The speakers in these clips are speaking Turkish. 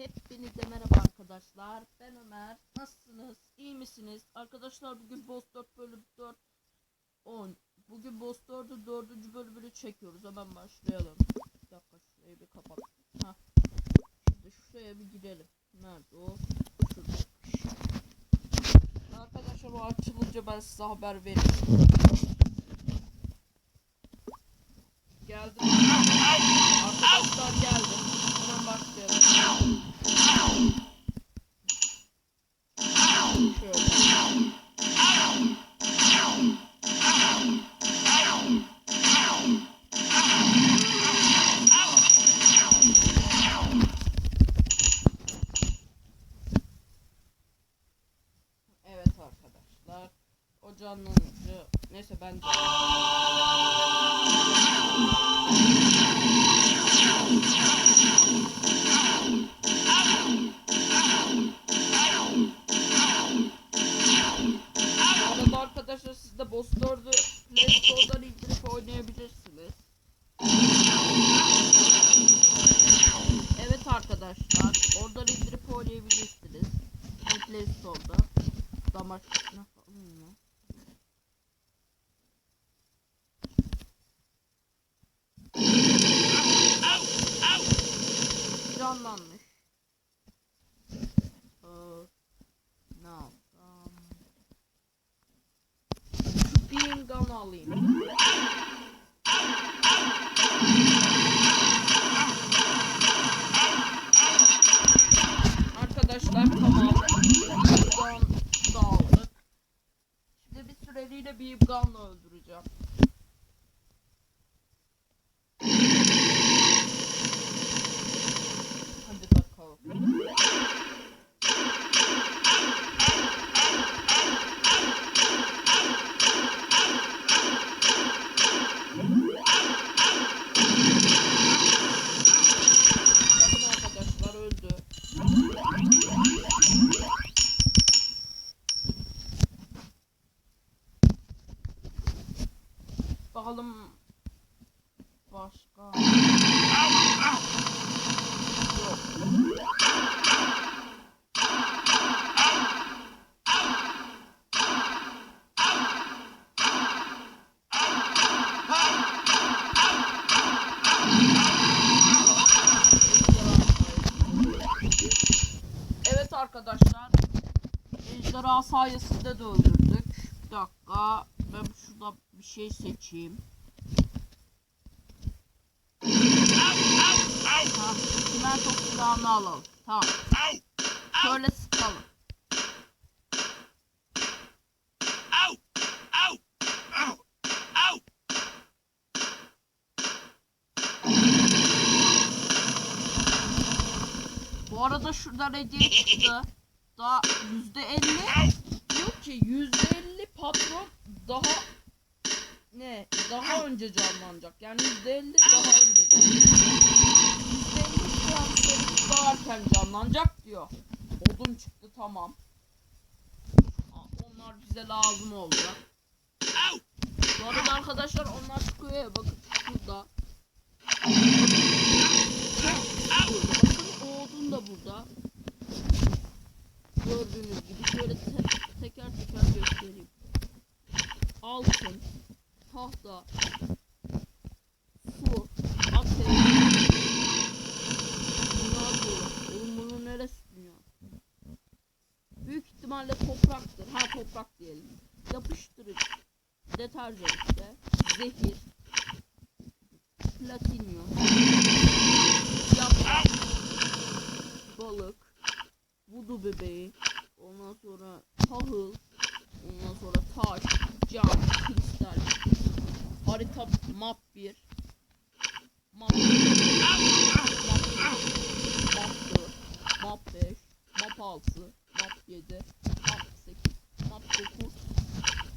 Hepinize merhaba arkadaşlar. Ben Ömer. Nasılsınız? İyi misiniz? Arkadaşlar bugün Boss 4 bölüm 4 10. Bugün Boss 4'ün 4. bölümünü çekiyoruz. Hemen başlayalım. Bir dakika şurayı bir kapat. Hah. Şimdi şuraya bir girelim. Nerede o? Şurada. Arkadaşlar o açılınca ben size haber veririm. Geldim. Canlanıcı. Neyse ben Molly. Bakalım başka. Evet arkadaşlar. Ejderha sayesinde de öldürdük. Bir dakika. Ben şurada bir şey seçeyim. Ha, çimento silahını alalım. Tamam. Şöyle sıkalım. Bu arada şuradan hediye çıktı. Daha yüzde elli diyor ki yüzde elli patron daha ne daha önce canlanacak. Yani yüzde elli daha önce canlanacak. Yüzde elli transferimiz daha erken canlanacak diyor. Odun çıktı tamam. Onlar bize lazım olacak. Bu arada arkadaşlar onlar çıkıyor ya bakın şurada. Bakın odun da burada. Gördüğünüz gibi şöyle te- teker teker göstereyim. Altın, tahta, su, ateş. Dünya diyorum. Oğlum bunun neresi dünya? Büyük ihtimalle topraktır. Ha toprak diyelim. Yapıştırıcı. Deterjan işte. Zehir. Platinyum. Yaprak. Balık. Vudu bebeği. Ondan sonra tahıl. Ondan sonra taş, cam, map 1. Map 2. Map 3. Map 4. Map 5. Map 6. Map 7. Map 8. Map 9.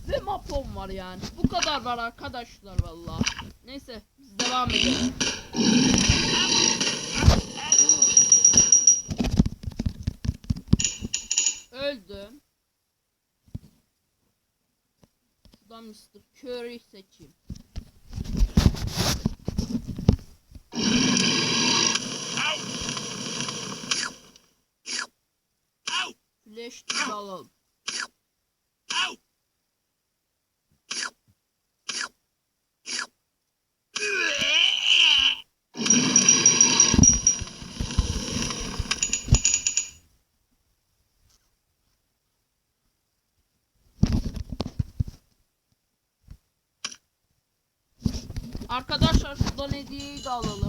Ve map 10 var yani. Bu kadar var arkadaşlar valla. Neyse biz devam edelim. Öldüm. Şuradan Mr. Curry seçeyim. Geçtiğinde alalım. Arkadaşlar şuradan hediyeyi de alalım.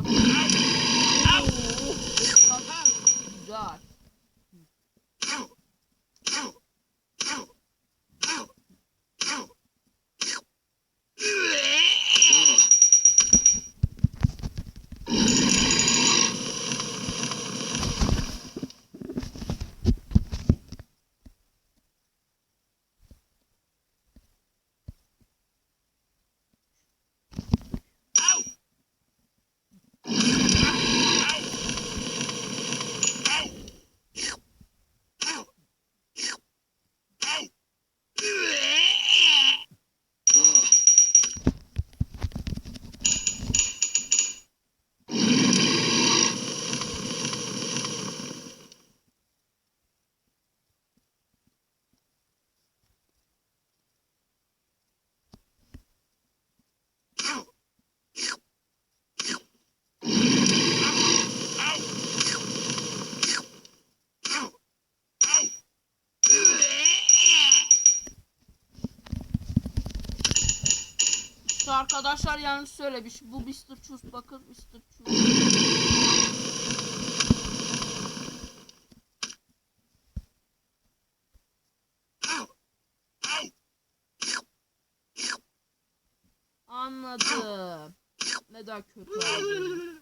Arkadaşlar yanlış söylemiş. Bu Mr. Chus bakın Mr. Chus. Anladım. Neden kötü olduğunu.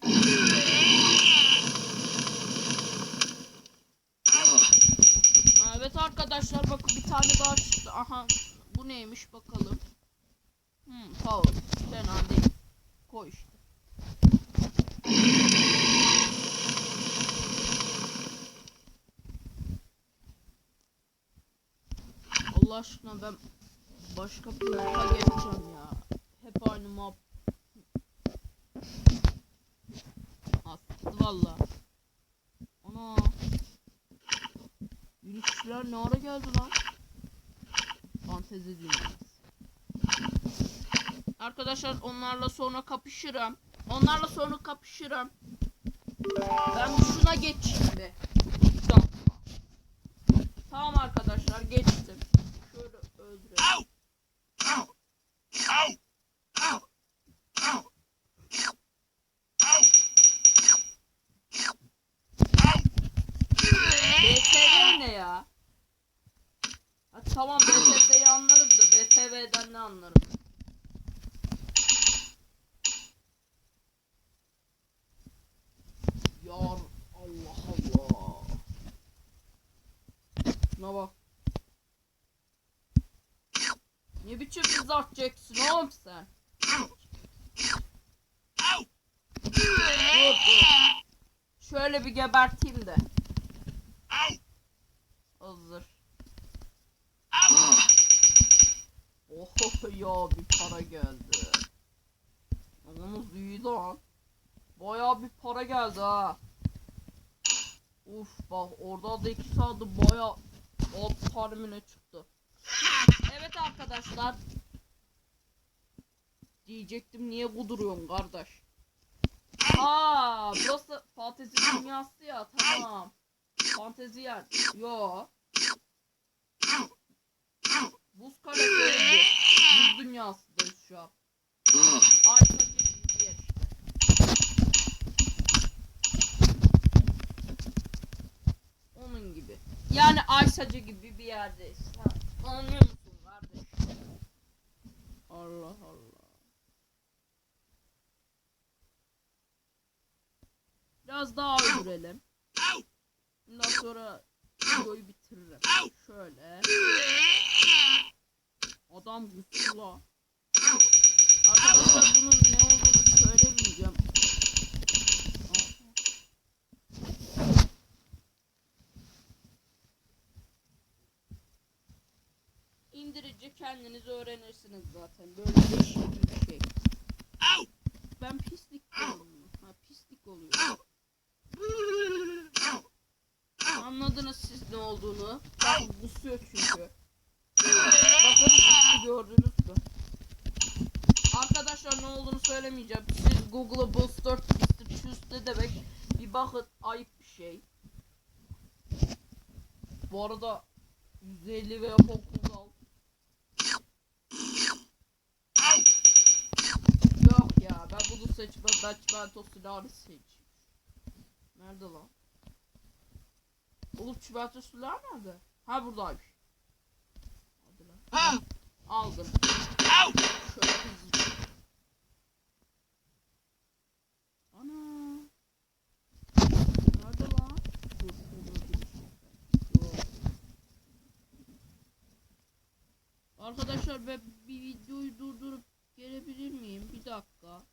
Ha, Evet arkadaşlar bakın bir tane daha çıktı. Aha bu neymiş bakalım. Hmm, tamam. Fena değil. Koy işte. Allah aşkına ben başka bir mapa geçeceğim ya. Hep aynı map. Attı valla. Ana. Yürüyüşler ne ara geldi lan? Fantezi dünyası. Arkadaşlar onlarla sonra kapışırım. Onlarla sonra kapışırım. Ben şuna geçeyim be. Tamam. Tamam arkadaşlar geçtim. Şöyle öldürelim. BTV ne ya? Ha, tamam BTV'yi anlarız da BTV'den ne anlarım? Yar Allah Allah. Şuna bak. Ne biçim kız atacaksın oğlum sen? Dur dur. Şöyle bir geberteyim de. Hazır. Oh ya bir para geldi. Yalnız iyi lan. Bayağı bir para geldi ha. Uf bak orada da iki saatte bayağı alt tane mi ne çıktı. Arkadaşlar. Diyecektim niye kuduruyorsun kardeş. Ha, burası fantezi dünyası ya tamam. Fantezi yer. Yo. Buz kalesi oldu. Buz dünyasındayız şu an. Ay. Onun gibi. Yani Aysacı gibi bir yerdeyiz. Ha, Anlıyor musun? Allah Allah. Biraz daha öldürelim. Ondan sonra videoyu bitiririm. Şöyle. Adam güçlü la. Arkadaşlar bunun ne kendiniz öğrenirsiniz zaten. Böyle değişik bir şey. Ben pislik oluyor. Ha pislik oluyor. Anladınız siz ne olduğunu. Bakın kusuyor çünkü. Bakın gördünüz mü? Arkadaşlar ne olduğunu söylemeyeceğim. Siz Google'a Boss 4 Mr. Choose demek bir bakın ayıp bir şey. Bu arada 150 veya 96 Ben çimento silahını seçeyim. Nerede lan? Oğlum çimento silahı nerede? Ha buradaymış. Hadi lan. Aldım. Şöyle. Ana. Nerede lan? Dur, dur, dur, dur. Arkadaşlar ben bir videoyu durdurup gelebilir miyim? Bir dakika.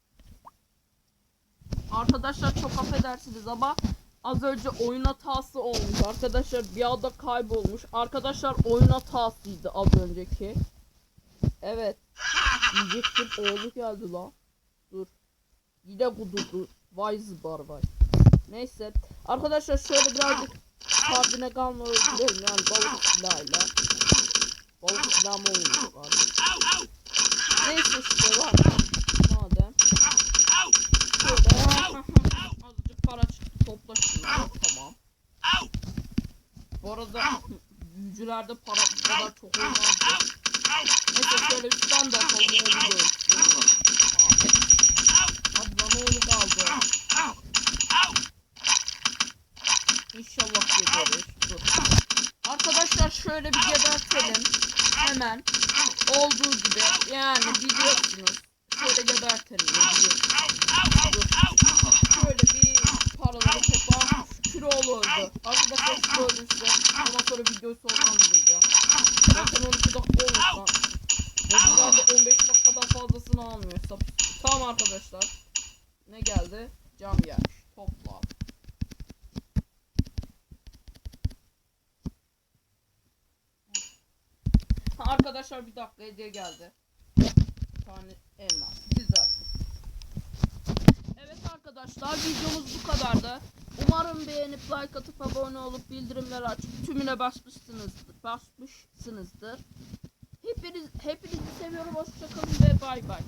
Arkadaşlar çok affedersiniz ama az önce oyun hatası olmuş. Arkadaşlar bir anda kaybolmuş. Arkadaşlar oyun hatasıydı az önceki. Evet. Diyecektim oğlu geldi la. Dur. Yine kudurdu. Vay zıbar vay. Neyse. Arkadaşlar şöyle birazcık kardine kalma öldürelim yani balık silahıyla. Balık silahı mı olmuş abi? Neyse işte var. Madem. Şöyle. Azıcık para çıktı. Topla şunu. Tamam. Bu arada büyücülerde para bu kadar çok olmazdı. Neyse şöyle üstten de görsün. Hadi lan oğlu kaldı. İnşallah geberiz. Dur. Arkadaşlar şöyle bir gebertelim. Hemen. Olduğu gibi. Yani biliyorsunuz. Şöyle gebertelim. ne biliyorsunuz. Dur. Şöyle bir paraları topla. Şükür oğlu öldü. Arkadaşlar şükür ölürse. Ondan sonra videoyu sonlandıracağım. Zaten 12 dakika olmuş lan. Ve bunlar da 15 dakikadan fazlasını almıyor. Sap- Tamam arkadaşlar. Ne geldi? Cam gelmiş. Topla. Ha, arkadaşlar bir dakika hediye geldi. Tane elmas. Güzel. Evet arkadaşlar videomuz bu kadardı. Umarım beğenip like atıp abone olup bildirimleri açıp tümüne basmışsınızdır. Basmışsınızdır. Hepiniz hepinizi seviyorum. Hoşçakalın ve bay bay.